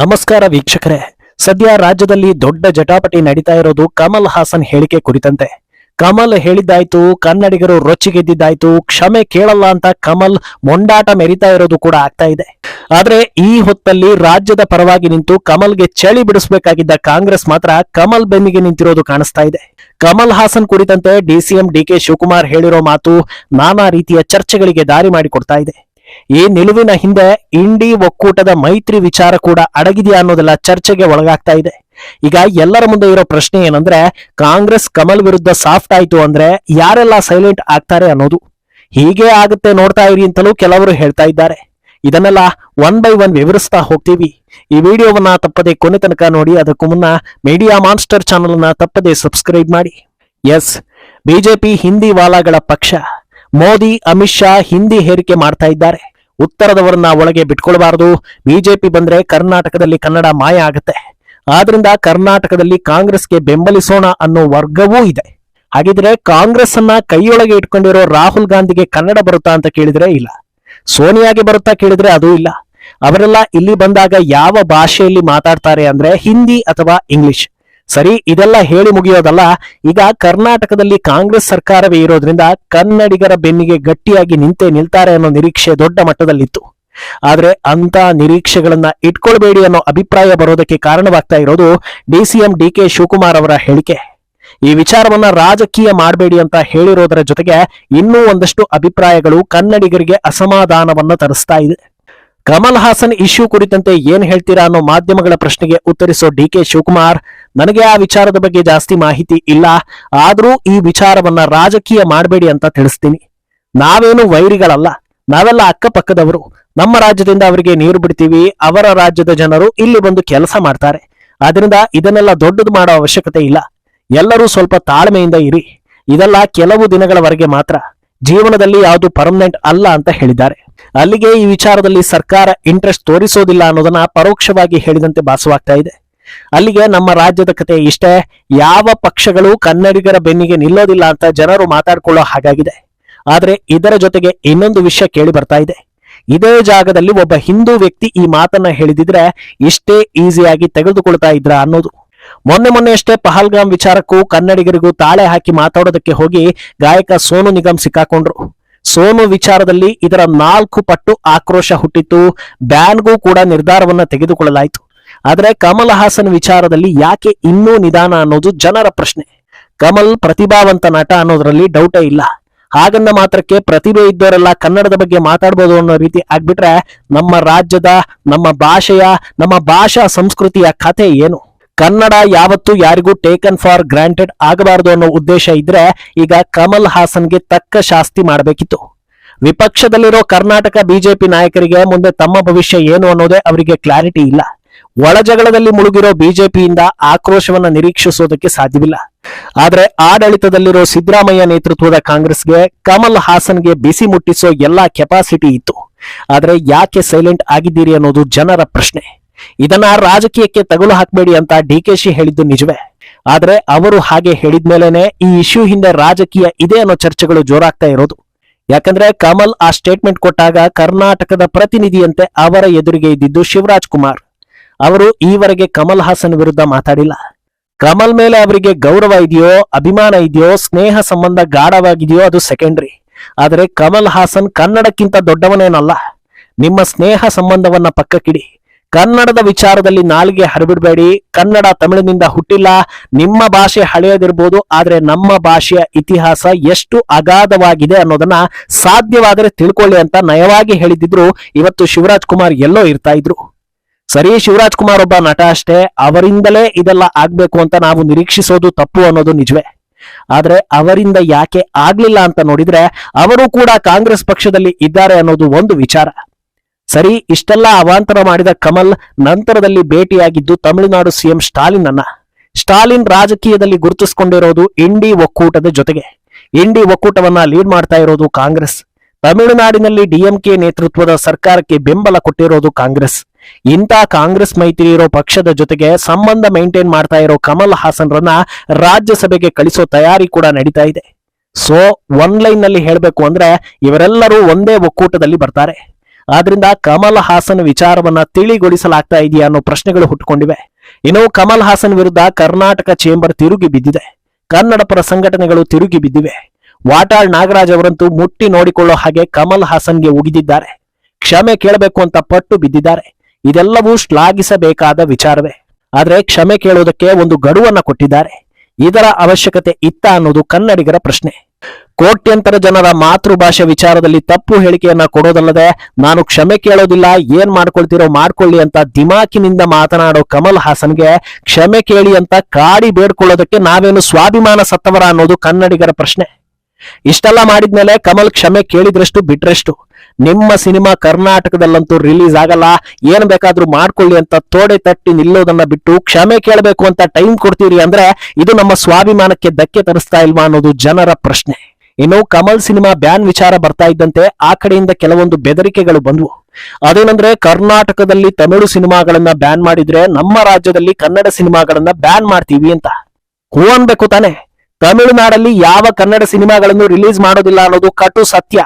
ನಮಸ್ಕಾರ ವೀಕ್ಷಕರೇ. ಸದ್ಯ ರಾಜ್ಯದಲ್ಲಿ ದೊಡ್ಡ ಜಟಾಪಟಿ ನಡೀತಾ ಇರೋದು ಕಮಲ್ ಹಾಸನ್ ಹೇಳಿಕೆ ಕುರಿತಂತೆ. ಕಮಲ್ ಹೇಳಿದ್ದಾಯ್ತು, ಕನ್ನಡಿಗರು ರೊಚ್ಚಿಗೆದ್ದಿದ್ದಾಯ್ತು ಕ್ಷಮೆ ಕೇಳಲ್ಲ ಅಂತ ಕಮಲ್ ಮೊಂಡಾಟ ಮೆರಿತಾ ಇರೋದು ಕೂಡ ಆಗ್ತಾ ಇದೆ. ಆದ್ರೆ ಈ ಹೊತ್ತಲ್ಲಿ ರಾಜ್ಯದ ಪರವಾಗಿ ನಿಂತು ಕಮಲ್ಗೆ ಚಳಿ ಬಿಡಿಸಬೇಕಾಗಿದ್ದ ಕಾಂಗ್ರೆಸ್ ಮಾತ್ರ ಕಮಲ್ ಬೆನ್ನಿಗೆ ನಿಂತಿರೋದು ಕಾಣಿಸ್ತಾ ಇದೆ. ಕಮಲ್ ಹಾಸನ್ ಕುರಿತಂತೆ ಡಿಸಿಎಂ ಡಿಕೆ ಶಿವಕುಮಾರ್ ಹೇಳಿರೋ ಮಾತು ನಾನಾ ರೀತಿಯ ಚರ್ಚೆಗಳಿಗೆ ದಾರಿ ಮಾಡಿಕೊಡ್ತಾ ಇದೆ. ಈ ನಿಲುವಿನ ಹಿಂದೆ ಇಂಡಿ ಒಕ್ಕೂಟದ ಮೈತ್ರಿ ವಿಚಾರ ಕೂಡ ಅಡಗಿದೆಯಾ ಅನ್ನೋದೆಲ್ಲ ಚರ್ಚೆಗೆ ಒಳಗಾಗ್ತಾ ಇದೆ. ಈಗ ಎಲ್ಲರ ಮುಂದೆ ಇರೋ ಪ್ರಶ್ನೆ ಏನಂದ್ರೆ, ಕಾಂಗ್ರೆಸ್ ಕಮಲ್ ವಿರುದ್ಧ ಸಾಫ್ಟ್ ಆಯ್ತು ಅಂದ್ರೆ ಯಾರೆಲ್ಲ ಸೈಲೆಂಟ್ ಆಗ್ತಾರೆ ಅನ್ನೋದು. ಹೀಗೆ ಆಗುತ್ತೆ ನೋಡ್ತಾ ಇರಿ ಅಂತಲೂ ಕೆಲವರು ಹೇಳ್ತಾ ಇದ್ದಾರೆ. ಇದನ್ನೆಲ್ಲ ಒನ್ ಬೈ ಒನ್ ವಿವರಿಸ್ತಾ ಹೋಗ್ತೀವಿ. ಈ ವಿಡಿಯೋವನ್ನ ತಪ್ಪದೆ ಕೊನೆ ತನಕ ನೋಡಿ, ಅದಕ್ಕೂ ಮುನ್ನ ಮೀಡಿಯಾ ಮಾನ್ಸ್ಟರ್ ಚಾನಲ್ನ ತಪ್ಪದೆ ಸಬ್ಸ್ಕ್ರೈಬ್ ಮಾಡಿ. ಎಸ್, ಬಿಜೆಪಿ ಹಿಂದಿ ವಾಲಾಗಳ ಪಕ್ಷ. ಮೋದಿ, ಅಮಿತ್ ಶಾ ಹಿಂದಿ ಹೇರಿಕೆ ಮಾಡ್ತಾ ಇದ್ದಾರೆ. ಉತ್ತರದವರನ್ನ ಒಳಗೆ ಬಿಟ್ಕೊಳ್ಬಾರದು. ಬಿಜೆಪಿ ಬಂದ್ರೆ ಕರ್ನಾಟಕದಲ್ಲಿ ಕನ್ನಡ ಮಾಯ ಆಗುತ್ತೆ. ಆದ್ರಿಂದ ಕರ್ನಾಟಕದಲ್ಲಿ ಕಾಂಗ್ರೆಸ್ಗೆ ಬೆಂಬಲಿಸೋಣ ಅನ್ನೋ ವರ್ಗವೂ ಇದೆ. ಹಾಗಿದ್ರೆ ಕಾಂಗ್ರೆಸ್ ಅನ್ನ ಕೈಯೊಳಗೆ ಇಟ್ಕೊಂಡಿರೋ ರಾಹುಲ್ ಗಾಂಧಿಗೆ ಕನ್ನಡ ಬರುತ್ತಾ ಅಂತ ಕೇಳಿದ್ರೆ ಇಲ್ಲ. ಸೋನಿಯಾಗೆ ಬರುತ್ತಾ ಕೇಳಿದ್ರೆ ಅದೂ ಇಲ್ಲ. ಅವರೆಲ್ಲ ಇಲ್ಲಿ ಬಂದಾಗ ಯಾವ ಭಾಷೆಯಲ್ಲಿ ಮಾತಾಡ್ತಾರೆ ಅಂದ್ರೆ ಹಿಂದಿ ಅಥವಾ ಇಂಗ್ಲಿಷ್. ಸರಿ, ಇದೆಲ್ಲ ಹೇಳಿ ಮುಗಿಯೋದಲ್ಲ, ಈಗ ಕರ್ನಾಟಕದಲ್ಲಿ ಕಾಂಗ್ರೆಸ್ ಸರ್ಕಾರವೇ ಇರೋದ್ರಿಂದ ಕನ್ನಡಿಗರ ಬೆನ್ನಿಗೆ ಗಟ್ಟಿಯಾಗಿ ನಿಂತೆ ನಿಲ್ತಾರೆ ಅನ್ನೋ ನಿರೀಕ್ಷೆ ದೊಡ್ಡ ಮಟ್ಟದಲ್ಲಿತ್ತು. ಆದ್ರೆ ಅಂತ ನಿರೀಕ್ಷೆಗಳನ್ನ ಇಟ್ಕೊಳ್ಬೇಡಿ ಅನ್ನೋ ಅಭಿಪ್ರಾಯ ಬರೋದಕ್ಕೆ ಕಾರಣವಾಗ್ತಾ ಇರೋದು ಡಿಸಿಎಂ ಡಿ ಕೆ ಶಿವಕುಮಾರ್ ಅವರ ಹೇಳಿಕೆ. ಈ ವಿಚಾರವನ್ನ ರಾಜಕೀಯ ಮಾಡಬೇಡಿ ಅಂತ ಹೇಳಿರೋದರ ಜೊತೆಗೆ ಇನ್ನೂ ಒಂದಷ್ಟು ಅಭಿಪ್ರಾಯಗಳು ಕನ್ನಡಿಗರಿಗೆ ಅಸಮಾಧಾನವನ್ನ ತರಿಸ್ತಾ ಇದೆ. ಕಮಲ್ ಹಾಸನ್ ಇಶ್ಯೂ ಕುರಿತಂತೆ ಏನ್ ಹೇಳ್ತೀರಾ ಅನ್ನೋ ಮಾಧ್ಯಮಗಳ ಪ್ರಶ್ನೆಗೆ ಉತ್ತರಿಸೋ ಡಿ ಕೆ ಶಿವಕುಮಾರ್ ನನಗೆ ಆ ವಿಚಾರದ ಬಗ್ಗೆ ಜಾಸ್ತಿ ಮಾಹಿತಿ ಇಲ್ಲ. ಆದ್ರೂ ಈ ವಿಚಾರವನ್ನ ರಾಜಕೀಯ ಮಾಡಬೇಡಿ ಅಂತ ತಿಳಿಸ್ತೀನಿ. ನಾವೇನು ವೈರಿಗಳಲ್ಲ. ನಾವೆಲ್ಲ ಅಕ್ಕಪಕ್ಕದವರು. ನಮ್ಮ ರಾಜ್ಯದಿಂದ ಅವರಿಗೆ ನೀರು ಬಿಡ್ತೀವಿ. ಅವರ ರಾಜ್ಯದ ಜನರು ಇಲ್ಲಿ ಬಂದು ಕೆಲಸ ಮಾಡ್ತಾರೆ. ಆದ್ರಿಂದ ಇದನ್ನೆಲ್ಲ ದೊಡ್ಡದು ಮಾಡೋ ಅವಶ್ಯಕತೆ ಇಲ್ಲ. ಎಲ್ಲರೂ ಸ್ವಲ್ಪ ತಾಳ್ಮೆಯಿಂದ ಇರಿ. ಇದೆಲ್ಲ ಕೆಲವು ದಿನಗಳವರೆಗೆ ಮಾತ್ರ. ಜೀವನದಲ್ಲಿ ಯಾವುದು ಪರ್ಮನೆಂಟ್ ಅಲ್ಲ ಅಂತ ಹೇಳಿದ್ದಾರೆ. ಅಲ್ಲಿಗೆ ಈ ವಿಚಾರದಲ್ಲಿ ಸರ್ಕಾರ ಇಂಟ್ರೆಸ್ಟ್ ತೋರಿಸೋದಿಲ್ಲ ಅನ್ನೋದನ್ನ ಪರೋಕ್ಷವಾಗಿ ಹೇಳಿದಂತೆ ಭಾಸವಾಗ್ತಾ ಇದೆ. ಅಲ್ಲಿಗೆ ನಮ್ಮ ರಾಜ್ಯದ ಕತೆ ಇಷ್ಟೇ. ಯಾವ ಪಕ್ಷಗಳು ಕನ್ನಡಿಗರ ಬೆನ್ನಿಗೆ ನಿಲ್ಲೋದಿಲ್ಲ ಅಂತ ಜನರು ಮಾತಾಡ್ಕೊಳ್ಳೋ ಹಾಗಾಗಿದೆ. ಆದ್ರೆ ಇದರ ಜೊತೆಗೆ ಇನ್ನೊಂದು ವಿಷಯ ಕೇಳಿ ಬರ್ತಾ ಇದೆ. ಇದೇ ಜಾಗದಲ್ಲಿ ಒಬ್ಬ ಹಿಂದೂ ವ್ಯಕ್ತಿ ಈ ಮಾತನ್ನ ಹೇಳಿದಿದ್ರೆ ಇಷ್ಟೇ ಈಸಿಯಾಗಿ ತೆಗೆದುಕೊಳ್ತಾ ಇದ್ರ ಅನ್ನೋದು. ಮೊನ್ನೆ ಮೊನ್ನೆ ಅಷ್ಟೇ ಪಹಲ್ಗಾಮ್ ವಿಚಾರಕ್ಕೂ ಕನ್ನಡಿಗರಿಗೂ ತಾಳೆ ಹಾಕಿ ಮಾತಾಡೋದಕ್ಕೆ ಹೋಗಿ ಗಾಯಕ ಸೋನು ನಿಗಮ್ ಸಿಕ್ಕಾಕೊಂಡ್ರು. ಸೋನು ವಿಚಾರದಲ್ಲಿ ಇದರ ನಾಲ್ಕು ಪಟ್ಟು ಆಕ್ರೋಶ ಹುಟ್ಟಿತ್ತು. ಬ್ಯಾನ್ಗೂ ಕೂಡ ನಿರ್ಧಾರವನ್ನ ತೆಗೆದುಕೊಳ್ಳಲಾಯಿತು. ಆದ್ರೆ ಕಮಲ್ ಹಾಸನ್ ವಿಚಾರದಲ್ಲಿ ಯಾಕೆ ಇನ್ನೂ ನಿಧಾನ ಅನ್ನೋದು ಜನರ ಪ್ರಶ್ನೆ. ಕಮಲ್ ಪ್ರತಿಭಾವಂತ ನಟ ಅನ್ನೋದ್ರಲ್ಲಿ ಡೌಟೇ ಇಲ್ಲ. ಹಾಗನ್ನ ಮಾತ್ರಕ್ಕೆ ಪ್ರತಿಭೆ ಇದ್ದವರೆಲ್ಲ ಕನ್ನಡದ ಬಗ್ಗೆ ಮಾತಾಡ್ಬೋದು ಅನ್ನೋ ರೀತಿ ಆಗ್ಬಿಟ್ರೆ ನಮ್ಮ ರಾಜ್ಯದ, ನಮ್ಮ ಭಾಷೆಯ, ನಮ್ಮ ಭಾಷಾ ಸಂಸ್ಕೃತಿಯ ಕಥೆ ಏನು? ಕನ್ನಡ ಯಾವತ್ತೂ ಯಾರಿಗೂ ಟೇಕನ್ ಫಾರ್ ಗ್ರಾಂಟೆಡ್ ಆಗಬಾರದು ಅನ್ನೋ ಉದ್ದೇಶ ಇದ್ರೆ ಈಗ ಕಮಲ್ ಹಾಸನ್ಗೆ ತಕ್ಕ ಶಾಸ್ತಿ ಮಾಡಬೇಕಿತ್ತು. ವಿಪಕ್ಷದಲ್ಲಿರೋ ಕರ್ನಾಟಕ ಬಿಜೆಪಿ ನಾಯಕರಿಗೆ ಮುಂದೆ ತಮ್ಮ ಭವಿಷ್ಯ ಏನು ಅನ್ನೋದೇ ಅವರಿಗೆ ಕ್ಲಾರಿಟಿ ಇಲ್ಲ. ಒಳಜಗಳದಲ್ಲಿ ಮುಳುಗಿರೋ ಬಿಜೆಪಿಯಿಂದ ಆಕ್ರೋಶವನ್ನ ನಿರೀಕ್ಷಿಸೋದಕ್ಕೆ ಸಾಧ್ಯವಿಲ್ಲ. ಆದ್ರೆ ಆಡಳಿತದಲ್ಲಿರೋ ಸಿದ್ದರಾಮಯ್ಯ ನೇತೃತ್ವದ ಕಾಂಗ್ರೆಸ್ಗೆ ಕಮಲ್ ಹಾಸನ್ಗೆ ಬಿಸಿ ಮುಟ್ಟಿಸೋ ಎಲ್ಲಾ ಕೆಪಾಸಿಟಿ ಇತ್ತು. ಆದ್ರೆ ಯಾಕೆ ಸೈಲೆಂಟ್ ಆಗಿದ್ದೀರಿ ಅನ್ನೋದು ಜನರ ಪ್ರಶ್ನೆ. ಇದನ್ನ ರಾಜಕೀಯಕ್ಕೆ ತಗುಲು ಹಾಕಬೇಡಿ ಅಂತ ಡಿಕೆಶಿ ಹೇಳಿದ್ದು ನಿಜವೇ. ಆದ್ರೆ ಅವರು ಹಾಗೆ ಹೇಳಿದ್ಮೇಲೆನೆ ಈ ಇಶ್ಯೂ ಹಿಂದೆ ರಾಜಕೀಯ ಇದೆ ಅನ್ನೋ ಚರ್ಚೆಗಳು ಜೋರಾಗ್ತಾ ಇರೋದು. ಯಾಕಂದ್ರೆ ಕಮಲ್ ಆ ಸ್ಟೇಟ್ಮೆಂಟ್ ಕೊಟ್ಟಾಗ ಕರ್ನಾಟಕದ ಪ್ರತಿನಿಧಿಯಂತೆ ಅವರ ಎದುರಿಗೆ ಇದ್ದಿದ್ದು ಶಿವರಾಜ್ ಕುಮಾರ್. ಅವರು ಈವರೆಗೆ ಕಮಲ್ ಹಾಸನ್ ವಿರುದ್ಧ ಮಾತಾಡಿಲ್ಲ. ಕಮಲ್ ಮೇಲೆ ಅವರಿಗೆ ಗೌರವ ಇದೆಯೋ, ಅಭಿಮಾನ ಇದೆಯೋ, ಸ್ನೇಹ ಸಂಬಂಧ ಗಾಢವಾಗಿದೆಯೋ ಅದು ಸೆಕೆಂಡ್ರಿ ಆದರೆ ಕಮಲ್ ಹಾಸನ್ ಕನ್ನಡಕ್ಕಿಂತ ದೊಡ್ಡವನೇನಲ್ಲ. ನಿಮ್ಮ ಸ್ನೇಹ ಸಂಬಂಧವನ್ನ ಪಕ್ಕಕ್ಕಿಡಿ. ಕನ್ನಡದ ವಿಚಾರದಲ್ಲಿ ನಾಲಿಗೆ ಹರಿಬಿಡಬೇಡಿ. ಕನ್ನಡ ತಮಿಳಿನಿಂದ ಹುಟ್ಟಿಲ್ಲ. ನಿಮ್ಮ ಭಾಷೆ ಹಳೆಯದಿರ್ಬೋದು, ಆದರೆ ನಮ್ಮ ಭಾಷೆಯ ಇತಿಹಾಸ ಎಷ್ಟು ಅಗಾಧವಾಗಿದೆ ಅನ್ನೋದನ್ನ ಸಾಧ್ಯವಾದರೆ ತಿಳ್ಕೊಳ್ಳಿ ಅಂತ ನಯವಾಗಿ ಹೇಳಿದ್ರು ಇವತ್ತು ಶಿವರಾಜ್ ಕುಮಾರ್ ಎಲ್ಲೋ ಇರ್ತಾ ಇದ್ರು. ಸರಿ, ಶಿವರಾಜ್ ಕುಮಾರ್ ಒಬ್ಬ ನಟ ಅಷ್ಟೇ. ಅವರಿಂದಲೇ ಇದೆಲ್ಲ ಆಗ್ಬೇಕು ಅಂತ ನಾವು ನಿರೀಕ್ಷಿಸೋದು ತಪ್ಪು ಅನ್ನೋದು ನಿಜವೇ. ಆದ್ರೆ ಅವರಿಂದ ಯಾಕೆ ಆಗ್ಲಿಲ್ಲ ಅಂತ ನೋಡಿದ್ರೆ ಅವರು ಕೂಡ ಕಾಂಗ್ರೆಸ್ ಪಕ್ಷದಲ್ಲಿ ಇದ್ದಾರೆ ಅನ್ನೋದು ಒಂದು ವಿಚಾರ. ಸರಿ, ಇಷ್ಟೆಲ್ಲ ಅವಾಂತರ ಮಾಡಿದ ಕಮಲ್ ನಂತರದಲ್ಲಿ ಭೇಟಿಯಾಗಿದ್ದು ತಮಿಳುನಾಡು ಸಿಎಂ ಸ್ಟಾಲಿನ್ ಅನ್ನ. ಸ್ಟಾಲಿನ್ ರಾಜಕೀಯದಲ್ಲಿ ಗುರುತಿಸಿಕೊಂಡಿರೋದು ಇಂಡಿ ಒಕ್ಕೂಟದ ಜೊತೆಗೆ. ಇಂಡಿ ಒಕ್ಕೂಟವನ್ನ ಲೀಡ್ ಮಾಡ್ತಾ ಇರೋದು ಕಾಂಗ್ರೆಸ್. ತಮಿಳುನಾಡಿನಲ್ಲಿ ಡಿಎಂಕೆ ನೇತೃತ್ವದ ಸರ್ಕಾರಕ್ಕೆ ಬೆಂಬಲ ಕೊಟ್ಟಿರೋದು ಕಾಂಗ್ರೆಸ್. ಇಂಥ ಕಾಂಗ್ರೆಸ್ ಮೈತ್ರಿ ಇರೋ ಪಕ್ಷದ ಜೊತೆಗೆ ಸಂಬಂಧ ಮೇಂಟೈನ್ ಮಾಡ್ತಾ ಇರೋ ಕಮಲ್ ಹಾಸನ್ರನ್ನ ರಾಜ್ಯಸಭೆಗೆ ಕಳಿಸೋ ತಯಾರಿ ಕೂಡ ನಡೀತಾ ಇದೆ. ಸೊ ಒನ್ ಲೈನ್ನಲ್ಲಿ ಹೇಳಬೇಕು ಅಂದ್ರೆ ಇವರೆಲ್ಲರೂ ಒಂದೇ ಒಕ್ಕೂಟದಲ್ಲಿ ಬರ್ತಾರೆ. ಆದ್ರಿಂದ ಕಮಲ್ ಹಾಸನ್ ವಿಚಾರವನ್ನ ತಿಳಿಗೊಳಿಸಲಾಗ್ತಾ ಇದೆಯಾ ಅನ್ನೋ ಪ್ರಶ್ನೆಗಳು ಹುಟ್ಟುಕೊಂಡಿವೆ. ಇನ್ನು ಕಮಲ್ ಹಾಸನ್ ವಿರುದ್ಧ ಕರ್ನಾಟಕ ಚೇಂಬರ್ ತಿರುಗಿ ಬಿದ್ದಿದೆ. ಕನ್ನಡ ಪರ ಸಂಘಟನೆಗಳು ತಿರುಗಿ ಬಿದ್ದಿವೆ. ವಾಟಾಳ್ ನಾಗರಾಜ್ ಅವರಂತೂ ಮುಟ್ಟಿ ನೋಡಿಕೊಳ್ಳೋ ಹಾಗೆ ಕಮಲ್ ಹಾಸನ್ಗೆ ಉಗಿದಿದ್ದಾರೆ. ಕ್ಷಮೆ ಕೇಳಬೇಕು ಅಂತ ಪಟ್ಟು ಬಿದ್ದಿದ್ದಾರೆ. ಇದೆಲ್ಲವೂ ಶ್ಲಾಘಿಸಬೇಕಾದ ವಿಚಾರವೇ. ಆದರೆ ಕ್ಷಮೆ ಕೇಳುವುದಕ್ಕೆ ಒಂದು ಗಡುವನ್ನ ಕೊಟ್ಟಿದ್ದಾರೆ. ಇದರ ಅವಶ್ಯಕತೆ ಇತ್ತ ಅನ್ನೋದು ಕನ್ನಡಿಗರ ಪ್ರಶ್ನೆ. ಕೋಟ್ಯಂತರ ಜನರ ಮಾತೃಭಾಷೆ ವಿಚಾರದಲ್ಲಿ ತಪ್ಪು ಹೇಳಿಕೆಯನ್ನ ಕೊಡೋದಲ್ಲದೆ ನಾನು ಕ್ಷಮೆ ಕೇಳೋದಿಲ್ಲ, ಏನ್ ಮಾಡ್ಕೊಳ್ತಿರೋ ಮಾಡ್ಕೊಳ್ಳಿ ಅಂತ ದಿಮಾಕಿನಿಂದ ಮಾತನಾಡೋ ಕಮಲ್ ಹಾಸನ್ಗೆ ಕ್ಷಮೆ ಕೇಳಿ ಅಂತ ಕಾಡಿ ಬೇಡ್ಕೊಳ್ಳೋದಕ್ಕೆ ನಾವೇನು ಸ್ವಾಭಿಮಾನ ಸತ್ತವರ ಅನ್ನೋದು ಕನ್ನಡಿಗರ ಪ್ರಶ್ನೆ. ಇಷ್ಟೆಲ್ಲ ಮಾಡಿದ್ಮೇಲೆ ಕಮಲ್ ಕ್ಷಮೆ ಕೇಳಿದ್ರಷ್ಟು ಬಿಟ್ರಷ್ಟು. ನಿಮ್ಮ ಸಿನಿಮಾ ಕರ್ನಾಟಕದಲ್ಲಂತೂ ರಿಲೀಸ್ ಆಗಲ್ಲ, ಏನ್ ಬೇಕಾದ್ರೂ ಮಾಡ್ಕೊಳ್ಳಿ ಅಂತ ತೋಡೆ ತಟ್ಟಿ ನಿಲ್ಲೋದನ್ನ ಬಿಟ್ಟು ಕ್ಷಮೆ ಕೇಳಬೇಕು ಅಂತ ಟೈಮ್ ಕೊಡ್ತೀರಿ ಅಂದ್ರೆ ಇದು ನಮ್ಮ ಸ್ವಾಭಿಮಾನಕ್ಕೆ ಧಕ್ಕೆ ತರಿಸ್ತಾ ಇಲ್ವಾ ಅನ್ನೋದು ಜನರ ಪ್ರಶ್ನೆ. ಇನ್ನು ಕಮಲ್ ಸಿನಿಮಾ ಬ್ಯಾನ್ ವಿಚಾರ ಬರ್ತಾ ಇದ್ದಂತೆ ಆ ಕಡೆಯಿಂದ ಕೆಲವೊಂದು ಬೆದರಿಕೆಗಳು ಬಂದ್ವು. ಅದೇನಂದ್ರೆ ಕರ್ನಾಟಕದಲ್ಲಿ ತಮಿಳು ಸಿನಿಮಾಗಳನ್ನ ಬ್ಯಾನ್ ಮಾಡಿದ್ರೆ ನಮ್ಮ ರಾಜ್ಯದಲ್ಲಿ ಕನ್ನಡ ಸಿನಿಮಾಗಳನ್ನ ಬ್ಯಾನ್ ಮಾಡ್ತೀವಿ ಅಂತ. ಹೂ ಅನ್ಬೇಕು ತಾನೆ? ತಮಿಳುನಾಡಲ್ಲಿ ಯಾವ ಕನ್ನಡ ಸಿನಿಮಾಗಳನ್ನು ರಿಲೀಸ್ ಮಾಡೋದಿಲ್ಲ ಅನ್ನೋದು ಕಟು ಸತ್ಯ.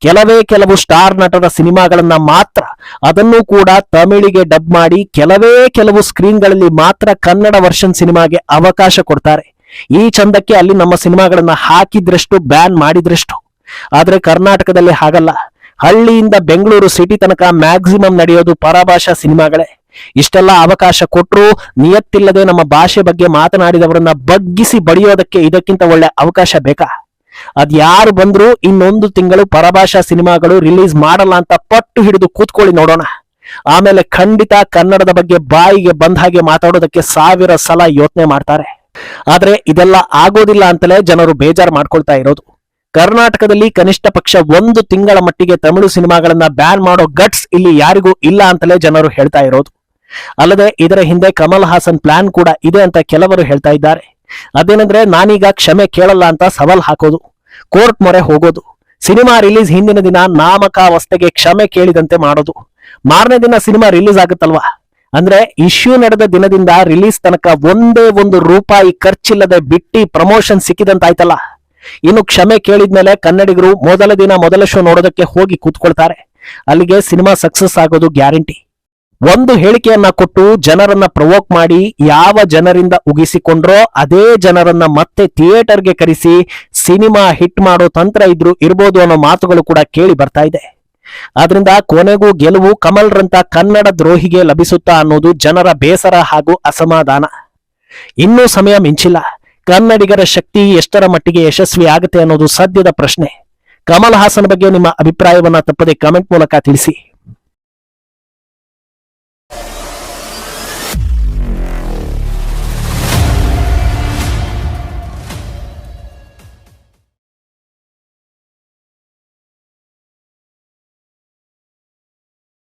ಕೆಲವೇ ಕೆಲವು ಸ್ಟಾರ್ ನಟರ ಸಿನಿಮಾಗಳನ್ನ ಮಾತ್ರ ಅದನ್ನು ಕೂಡ ತಮಿಳಿಗೆ ಡಬ್ ಮಾಡಿ ಕೆಲವೇ ಕೆಲವು ಸ್ಕ್ರೀನ್ಗಳಲ್ಲಿ ಮಾತ್ರ ಕನ್ನಡ ವರ್ಷನ್ ಸಿನಿಮಾಗೆ ಅವಕಾಶ ಕೊಡ್ತಾರೆ. ಈ ಚಂದಕ್ಕೆ ಅಲ್ಲಿ ನಮ್ಮ ಸಿನಿಮಾಗಳನ್ನ ಹಾಕಿದ್ರಷ್ಟು, ಬ್ಯಾನ್ ಮಾಡಿದ್ರಷ್ಟು. ಆದ್ರೆ ಕರ್ನಾಟಕದಲ್ಲಿ ಹಾಗಲ್ಲ. ಹಳ್ಳಿಯಿಂದ ಬೆಂಗಳೂರು ಸಿಟಿ ತನಕ ಮ್ಯಾಕ್ಸಿಮಮ್ ನಡೆಯೋದು ಪರಭಾಷಾ ಸಿನಿಮಾಗಳೇ. ಇಷ್ಟೆಲ್ಲ ಅವಕಾಶ ಕೊಟ್ಟರು ನಿಯತ್ತಿಲ್ಲದೆ ನಮ್ಮ ಭಾಷೆ ಬಗ್ಗೆ ಮಾತನಾಡಿದವರನ್ನ ಬಗ್ಗಿಸಿ ಬಡಿಯೋದಕ್ಕೆ ಇದಕ್ಕಿಂತ ಒಳ್ಳೆ ಅವಕಾಶ ಬೇಕಾ? ಅದ್ಯಾರು ಬಂದ್ರು ಇನ್ನೊಂದು ತಿಂಗಳು ಪರಭಾಷಾ ಸಿನಿಮಾಗಳು ರಿಲೀಸ್ ಮಾಡಲ್ಲ ಅಂತ ಪಟ್ಟು ಹಿಡಿದು ಕೂತ್ಕೊಳ್ಳಿ ನೋಡೋಣ. ಆಮೇಲೆ ಖಂಡಿತ ಕನ್ನಡದ ಬಗ್ಗೆ ಬಾಯಿಗೆ ಬಂದ ಹಾಗೆ ಮಾತಾಡೋದಕ್ಕೆ ಸಾವಿರ ಸಲ ಯೋಚನೆ ಮಾಡ್ತಾರೆ. ಆದ್ರೆ ಇದೆಲ್ಲ ಆಗೋದಿಲ್ಲ ಅಂತಲೇ ಜನರು ಬೇಜಾರು ಮಾಡ್ಕೊಳ್ತಾ ಇರೋದು. ಕರ್ನಾಟಕದಲ್ಲಿ ಕನಿಷ್ಠ ಪಕ್ಷ ಒಂದು ತಿಂಗಳ ಮಟ್ಟಿಗೆ ತಮಿಳು ಸಿನಿಮಾಗಳನ್ನ ಬ್ಯಾನ್ ಮಾಡೋ ಗಟ್ಸ್ ಇಲ್ಲಿ ಯಾರಿಗೂ ಇಲ್ಲ ಅಂತಲೇ ಜನರು ಹೇಳ್ತಾ ಇರೋದು. ಅಲ್ಲದೆ ಇದರ ಹಿಂದೆ ಕಮಲ್ ಹಾಸನ್ ಪ್ಲಾನ್ ಕೂಡ ಇದೆ ಅಂತ ಕೆಲವರು ಹೇಳ್ತಾ ಇದ್ದಾರೆ. ಅದೇನಂದ್ರೆ ನಾನೀಗ ಕ್ಷಮೆ ಕೇಳಲ್ಲ ಅಂತ ಸವಾಲ್ ಹಾಕೋದು, ಕೋರ್ಟ್ ಮೊರೆ ಹೋಗೋದು, ಸಿನಿಮಾ ರಿಲೀಸ್ ಹಿಂದಿನ ದಿನ ನಾಮಕಾವಸ್ಥೆಗೆ ಕ್ಷಮೆ ಕೇಳಿದಂತೆ ಮಾಡೋದು. ಮಾರನೇ ದಿನ ಸಿನಿಮಾ ರಿಲೀಸ್ ಆಗುತ್ತಲ್ವಾ? ಅಂದ್ರೆ ಇಶ್ಯೂ ನಡೆದ ದಿನದಿಂದ ರಿಲೀಸ್ ತನಕ ಒಂದೇ ಒಂದು ರೂಪಾಯಿ ಖರ್ಚಿಲ್ಲದೆ ಬಿಟ್ಟಿ ಪ್ರಮೋಷನ್ ಸಿಕ್ಕಿದಂತಾಯ್ತಲ್ಲ. ಇನ್ನು ಕ್ಷಮೆ ಕೇಳಿದ್ಮೇಲೆ ಕನ್ನಡಿಗರು ಮೊದಲ ದಿನ ಮೊದಲ ಶೋ ನೋಡೋದಕ್ಕೆ ಹೋಗಿ ಕೂತ್ಕೊಳ್ತಾರೆ. ಅಲ್ಲಿಗೆ ಸಿನಿಮಾ ಸಕ್ಸಸ್ ಆಗೋದು ಗ್ಯಾರಂಟಿ. ಒಂದು ಹೇಳಿಕೆಯನ್ನ ಕೊಟ್ಟು ಜನರನ್ನ ಪ್ರವೋಕ್ ಮಾಡಿ ಯಾವ ಜನರಿಂದ ಉಗಿಸಿಕೊಂಡ್ರೋ ಅದೇ ಜನರನ್ನ ಮತ್ತೆ ಥಿಯೇಟರ್ಗೆ ಕರೆಸಿ ಸಿನಿಮಾ ಹಿಟ್ ಮಾಡೋ ತಂತ್ರ ಇದ್ರು ಇರ್ಬೋದು ಅನ್ನೋ ಮಾತುಗಳು ಕೂಡ ಕೇಳಿ ಬರ್ತಾ ಇದೆ. ಆದ್ರಿಂದ ಕೊನೆಗೂ ಗೆಲುವು ಕಮಲ್ರಂತ ಕನ್ನಡ ದ್ರೋಹಿಗೆ ಲಭಿಸುತ್ತಾ ಅನ್ನೋದು ಜನರ ಬೇಸರ ಹಾಗೂ ಅಸಮಾಧಾನ. ಇನ್ನೂ ಸಮಯ ಮಿಂಚಿಲ್ಲ. ಕನ್ನಡಿಗರ ಶಕ್ತಿ ಎಷ್ಟರ ಮಟ್ಟಿಗೆ ಯಶಸ್ವಿ ಆಗುತ್ತೆ ಅನ್ನೋದು ಸದ್ಯದ ಪ್ರಶ್ನೆ. ಕಮಲ್ ಹಾಸನ್ ಬಗ್ಗೆ ನಿಮ್ಮ ಅಭಿಪ್ರಾಯವನ್ನ ತಪ್ಪದೆ ಕಮೆಂಟ್ ಮೂಲಕ ತಿಳಿಸಿ.